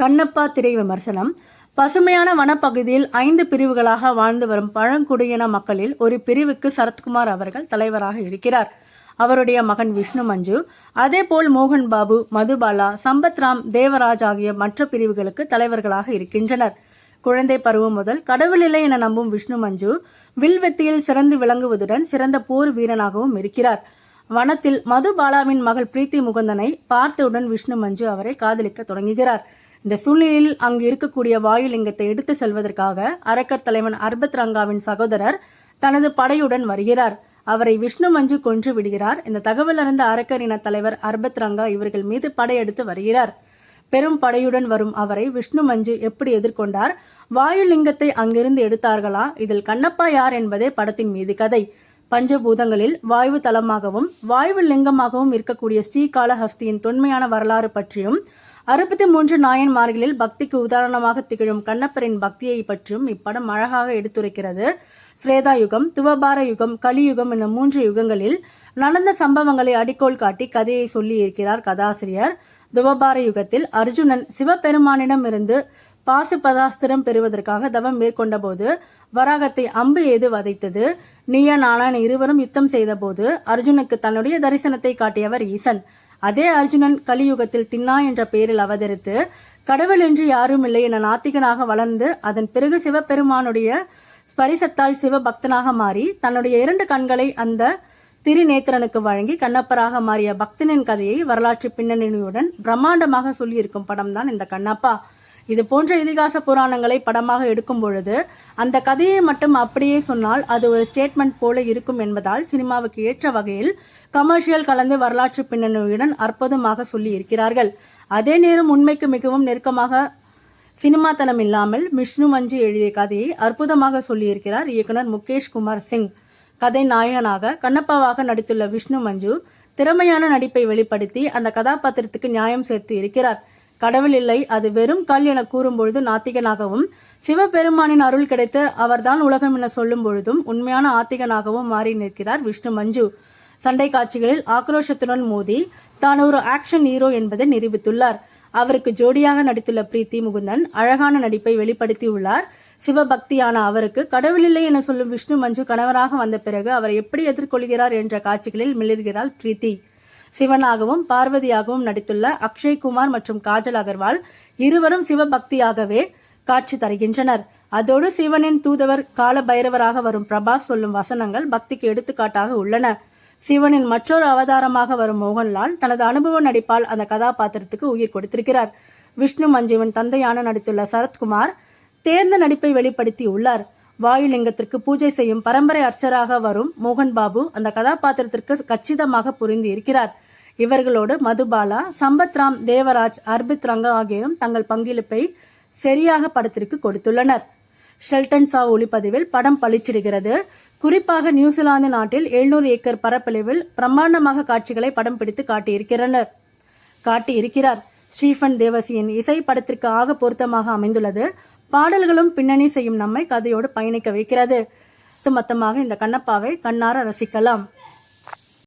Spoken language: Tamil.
கண்ணப்பா திரை விமர்சனம். பசுமையான வனப்பகுதியில் ஐந்து பிரிவுகளாக வாழ்ந்து வரும் பழங்குடியின மக்களில் ஒரு பிரிவுக்கு சரத்குமார் அவர்கள் தலைவராக இருக்கிறார். அவருடைய மகன் விஷ்ணு மஞ்சு அதேபோல் மோகன் பாபு மதுபாலா சம்பத்ராம் தேவராஜ் ஆகிய மற்ற பிரிவுகளுக்கு தலைவர்களாக இருக்கின்றனர். குழந்தை பருவம் முதல் கடவுள் இல்லை என நம்பும் விஷ்ணு மஞ்சு வில்வெத்தியில் சிறந்து விளங்குவதுடன் சிறந்த போர் வீரனாகவும் இருக்கிறார். வனத்தில் மதுபாலாவின் மகள் பிரீத்தி முகுந்தனை பார்த்தவுடன் விஷ்ணு மஞ்சு அவரை காதலிக்க தொடங்குகிறார். இந்த சூழ்நிலையில் அங்கு இருக்கக்கூடிய வாயுலிங்கத்தை எடுத்து செல்வதற்காக அரக்கர் தலைவன் அர்பத் ரங்காவின் சகோதரர் தனது படையுடன் வருகிறார். அவரை விஷ்ணு மஞ்சு கொன்று விடுகிறார். இந்த தகவல் அறிந்த அரக்கர் இன தலைவர் அர்பத் ரங்கா இவர்கள் மீது படையெடுத்து வருகிறார். பெரும் படையுடன் வரும் அவரை விஷ்ணு மஞ்சு எப்படி எதிர்கொண்டார்? வாயுலிங்கத்தை அங்கிருந்து எடுத்தார்களா? இதில் கண்ணப்பா யார் என்பதே படத்தின் மீது கதை. பஞ்சபூதங்களில் வாயு தலமாகவும் வாயு லிங்கமாகவும் இருக்கக்கூடிய ஸ்ரீகாளஹஸ்தியின் தொன்மையான வரலாறு பற்றியும் அறுபத்தி மூன்று நாயன்மார்களில் பக்திக்கு உதாரணமாக திகழும் கண்ணப்பரின் பக்தியை பற்றியும் இப்படம் அழகாக எடுத்துரைக்கிறது. ஸ்ரேதா யுகம் துவபார யுகம் கலியுகம் என மூன்று யுகங்களில் நடந்த சம்பவங்களை அடிக்கோள் காட்டி கதையை சொல்லி இருக்கிறார் கதாசிரியர். துவபார யுகத்தில் அர்ஜுனன் சிவபெருமானிடமிருந்து பாசுபதாஸ்திரம் பெறுவதற்காக தவம் மேற்கொண்டபோது வராகத்தை அம்பு ஏது வதைத்தது. நீய நாளான இருவரும் யுத்தம் செய்தபோது அர்ஜுனுக்கு தன்னுடைய தரிசனத்தை காட்டியவர் ஈசன். அதே அர்ஜுனன் கலியுகத்தில் தின்னா என்ற பெயரில் அவதரித்து கடவுள் என்று யாரும் இல்லை என நாத்திகனாக வளர்ந்து அதன் பிறகு சிவபெருமானுடைய ஸ்பரிசத்தால் சிவபக்தனாக மாறி தன்னுடைய இரண்டு கண்களை அந்த திரிநேத்திரனுக்கு வழங்கி கண்ணப்பராக மாறிய பக்தனின் கதையை வரலாற்று பின்னணியுடன் பிரம்மாண்டமாக சொல்லியிருக்கும் படம் தான் இந்த கண்ணப்பா. இது போன்ற இதிகாச புராணங்களை படமாக எடுக்கும் பொழுது அந்த கதையை மட்டும் அப்படியே சொன்னால் அது ஒரு ஸ்டேட்மெண்ட் போல இருக்கும் என்பதால் சினிமாவுக்கு ஏற்ற வகையில் கமர்ஷியல் கலந்து வரலாற்று பின்னணியுடன் அற்புதமாக சொல்லி இருக்கிறார்கள் அதே நேரம் உண்மைக்கு மிகவும் நெருக்கமாக சினிமாத்தனம் இல்லாமல் விஷ்ணு மஞ்சு எழுதிய கதையை அற்புதமாக சொல்லியிருக்கிறார் இயக்குனர் முகேஷ் குமார் சிங். கதை நாயகனாக கண்ணப்பாவாக நடித்துள்ள விஷ்ணு மஞ்சு திறமையான நடிப்பை வெளிப்படுத்தி அந்த கதாபாத்திரத்துக்கு நியாயம் சேர்த்து இருக்கிறார். கடவுள் இல்லை அது வெறும் கல் என கூறும்பொழுது நாத்திகனாகவும் சிவபெருமானின் அருள் கிடைத்து அவர்தான் உலகம் என சொல்லும் பொழுதும் உண்மையான ஆத்திகனாகவும் மாறி நிற்கிறார் விஷ்ணு மஞ்சு. சண்டை காட்சிகளில் ஆக்ரோஷத்துடன் மோதி தான் ஒரு ஆக்ஷன் ஹீரோ என்பதை நிரூபித்துள்ளார். அவருக்கு ஜோடியாக நடித்துள்ள பிரீத்தி முகுந்தன் அழகான நடிப்பை வெளிப்படுத்தியுள்ளார். சிவபக்தியான அவருக்கு கடவுளில்லை என சொல்லும் விஷ்ணு மஞ்சு கணவராக வந்த பிறகு அவர் எப்படி எதிர்கொள்கிறார் என்ற காட்சிகளில் மிளிர்கிறாள் பிரீத்தி. சிவனாகவும் பார்வதியாகவும் நடித்துள்ள அக்ஷய் குமார் மற்றும் காஜல் அகர்வால் இருவரும் சிவபக்தியாகவே காட்சி தருகின்றனர். அதோடு சிவனின் தூதவர் கால பைரவராக வரும் பிரபாஸ் சொல்லும் வசனங்கள் பக்திக்கு எடுத்துக்காட்டாக உள்ளன. சிவனின் மற்றொரு அவதாரமாக வரும் மோகன்லால் தனது அனுபவ நடிப்பால் அந்த கதாபாத்திரத்துக்கு உயிர் கொடுத்திருக்கிறார். விஷ்ணு மஞ்சீவன் தந்தையான நடித்துள்ள சரத்குமார் தேர்ந்த நடிப்பை வெளிப்படுத்தி உள்ளார் வாயுலிங்கத்திற்கு பூஜை செய்யும் பரம்பரை அர்ச்சராக வரும் மோகன் பாபு அந்த கதாபாத்திரத்திற்கு கச்சிதமாக புரிந்து இருக்கிறார். இவர்களோடு மதுபாலா சம்பத்ராம் தேவராஜ் அர்பித் ரங்கா ஆகியோரும் தங்கள் பங்களிப்பை சரியாக படத்திற்கு கொடுத்துள்ளனர். ஷெல்டன் சா ஒளிப்பதிவில் படம் பளிச்சிடுகிறது. குறிப்பாக நியூசிலாந்து நாட்டில் எழுநூறு ஏக்கர் பரப்பளவில் பிரம்மாண்டமாக காட்சிகளை படம் பிடித்து காட்டியிருக்கிறனர். காட்டியிருக்கிறார். ஸ்டீஃபன் தேவசியின் இசை படத்திற்கு ஆக பொருத்தமாக அமைந்துள்ளது. பாடல்களும் பின்னணி செய்யும் நம்மை கதையோடு பயணிக்க வைக்கிறது. மொத்தமாக இந்த கண்ணப்பாவை கண்ணார ரசிக்கலாம்.